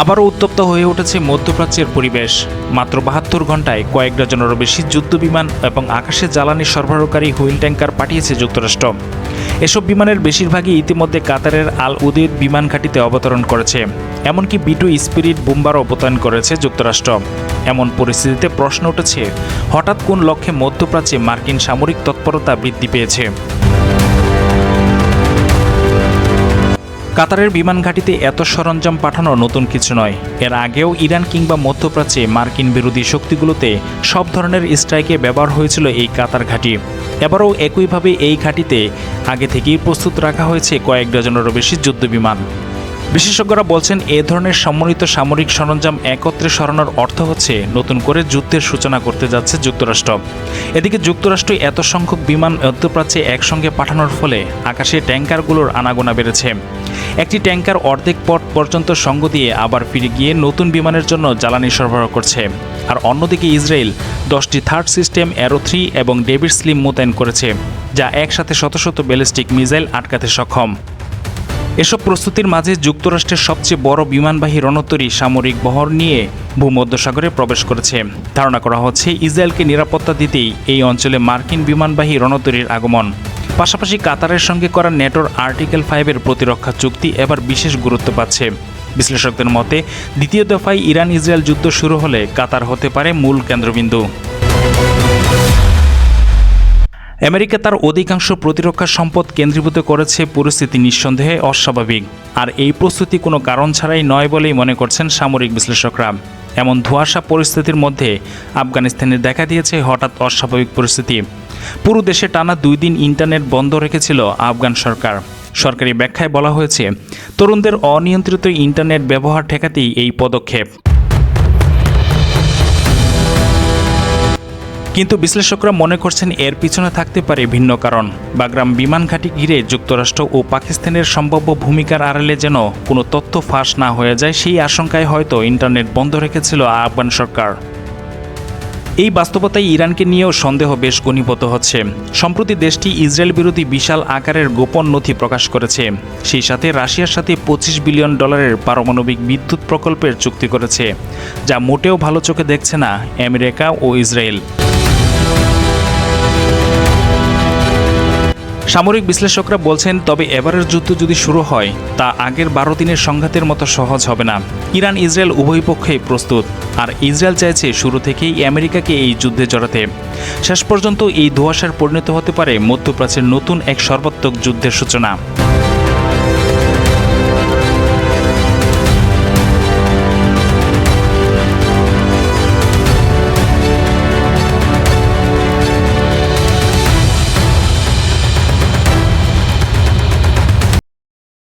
আবারও উত্তপ্ত হয়ে উঠেছে মধ্যপ্রাচ্যের পরিবেশ। মাত্র বাহাত্তর ঘন্টায় কয়েক ডজনেরও বেশি যুদ্ধ বিমান এবং আকাশে জ্বালানি সরবরাহকারী হুইল ট্যাঙ্কার পাঠিয়েছে যুক্তরাষ্ট্র। এসব বিমানের বেশিরভাগই ইতিমধ্যে কাতারের আল উদিদ বিমান ঘাঁটিতে অবতরণ করেছে। এমনকি বিটু স্পিরিট বুম্বারও অবতরণ করেছে যুক্তরাষ্ট্র। এমন পরিস্থিতিতে প্রশ্ন উঠেছে, হঠাৎ কোন লক্ষ্যে মধ্যপ্রাচ্যে মার্কিন সামরিক তৎপরতা বৃদ্ধি পেয়েছে? কাতারের বিমান ঘাঁটিতে এত সরঞ্জাম পাঠানো নতুন কিছু নয়। এর আগেও ইরান কিংবা মধ্যপ্রাচ্যে মার্কিন বিরোধী শক্তিগুলোতে সব ধরনের স্ট্রাইকে ব্যবহার হয়েছিল এই কাতার ঘাঁটি। এবারও একইভাবে এই ঘাঁটিতে আগে থেকেই প্রস্তুত রাখা হয়েছে কয়েক ডজনেরও বেশি যুদ্ধ বিমান বিশেষজ্ঞরা বলছেন, এ ধরনের সম্মিলিত সামরিক সরঞ্জাম একত্রে সরানোর অর্থ হচ্ছে নতুন করে যুদ্ধের সূচনা করতে যাচ্ছে যুক্তরাষ্ট্র। এদিকে যুক্তরাষ্ট্র এত সংখ্যক বিমান মধ্যপ্রাচ্যে একসঙ্গে পাঠানোর ফলে আকাশে ট্যাঙ্কারগুলোর আনাগোনা বেড়েছে। একটি ট্যাঙ্কার অর্ধেক পথ পর্যন্ত সঙ্গ দিয়ে আবার ফিরে গিয়ে নতুন বিমানের জন্য জ্বালানি সরবরাহ করছে। আর অন্যদিকে ইসরায়েল দশটি থার্ড সিস্টেম অ্যারো থ্রি এবং ডেভিড স্লিম মোতায়েন করেছে, যা একসাথে শত শত ব্যালিস্টিক মিসাইল আটকাতে সক্ষম। এসব প্রস্তুতির মাঝে যুক্তরাষ্ট্রের সবচেয়ে বড় বিমানবাহী রণতরী সামরিক বহর নিয়ে ভূমধ্যসাগরে প্রবেশ করেছে। ধারণা করা হচ্ছে, ইসরায়েলকে নিরাপত্তা দিতেই এই অঞ্চলে মার্কিন বিমানবাহী রণতরীর আগমন। পাশাপাশি কাতারের সঙ্গে করা নেটোর আর্টিকেল ফাইভের প্রতিরক্ষা চুক্তি এবার বিশেষ গুরুত্ব পাচ্ছে। বিশ্লেষকদের মতে, দ্বিতীয় দফায় ইরান ইসরায়েল যুদ্ধ শুরু হলে কাতার হতে পারে মূল কেন্দ্রবিন্দু। আমেরিকা তার অধিকাংশ প্রতিরক্ষা সম্পদ কেন্দ্রীভূত করেছে, পরিস্থিতি নিঃসন্দেহে অস্বাভাবিক। আর এই প্রস্তুতি কোনো কারণ ছাড়াই নয় বলেই মনে করছেন সামরিক বিশ্লেষকরা। এমন ধোঁয়াশা পরিস্থিতির মধ্যে আফগানিস্তানে দেখা দিয়েছে হঠাৎ অস্বাভাবিক পরিস্থিতি। পুরো দেশে টানা দুই দিন ইন্টারনেট বন্ধ রেখেছিল আফগান সরকার। সরকারি ব্যাখ্যায় বলা হয়েছে, তরুণদের অনিয়ন্ত্রিত ইন্টারনেট ব্যবহার ঠেকাতেই এই পদক্ষেপ। কিন্তু বিশ্লেষকরা মনে করছেন এর পিছনে থাকতে পারে ভিন্ন কারণ। বাগরাম বিমান ঘাঁটি ঘিরে যুক্তরাষ্ট্র ও পাকিস্তানের সম্ভাব্য ভূমিকার আড়ালে যেন কোনো তথ্য ফাঁস না হয়ে যায়, সেই আশঙ্কায় হয়তো ইন্টারনেট বন্ধ রেখেছিল আফগান সরকার। এই বাস্তবতায় ইরানকে নিয়েও সন্দেহ বেশ ঘনীভূত হচ্ছে। সম্প্রতি দেশটি ইসরায়েল বিরোধী বিশাল আকারের গোপন নথি প্রকাশ করেছে। সেই সাথে রাশিয়ার সাথে পঁচিশ বিলিয়ন ডলারের পারমাণবিক বিদ্যুৎ প্রকল্পের চুক্তি করেছে, যা মোটেও ভালো চোখে দেখছে না আমেরিকা ও ইসরায়েল। সামরিক বিশ্লেষকরা বলছেন, তবে এবারের যুদ্ধ যদি শুরু হয়, তা আগের বারো দিনের সংঘাতের মতো সহজ হবে না। ইরান ইসরায়েল উভয় পক্ষেই প্রস্তুত, আর ইসরায়েল চাইছে শুরু থেকেই আমেরিকাকে এই যুদ্ধে জড়াতে। শেষ পর্যন্ত এই ধোয়াশার পরিণত হতে পারে মধ্যপ্রাচ্যের নতুন এক সর্বাত্মক যুদ্ধের সূচনা।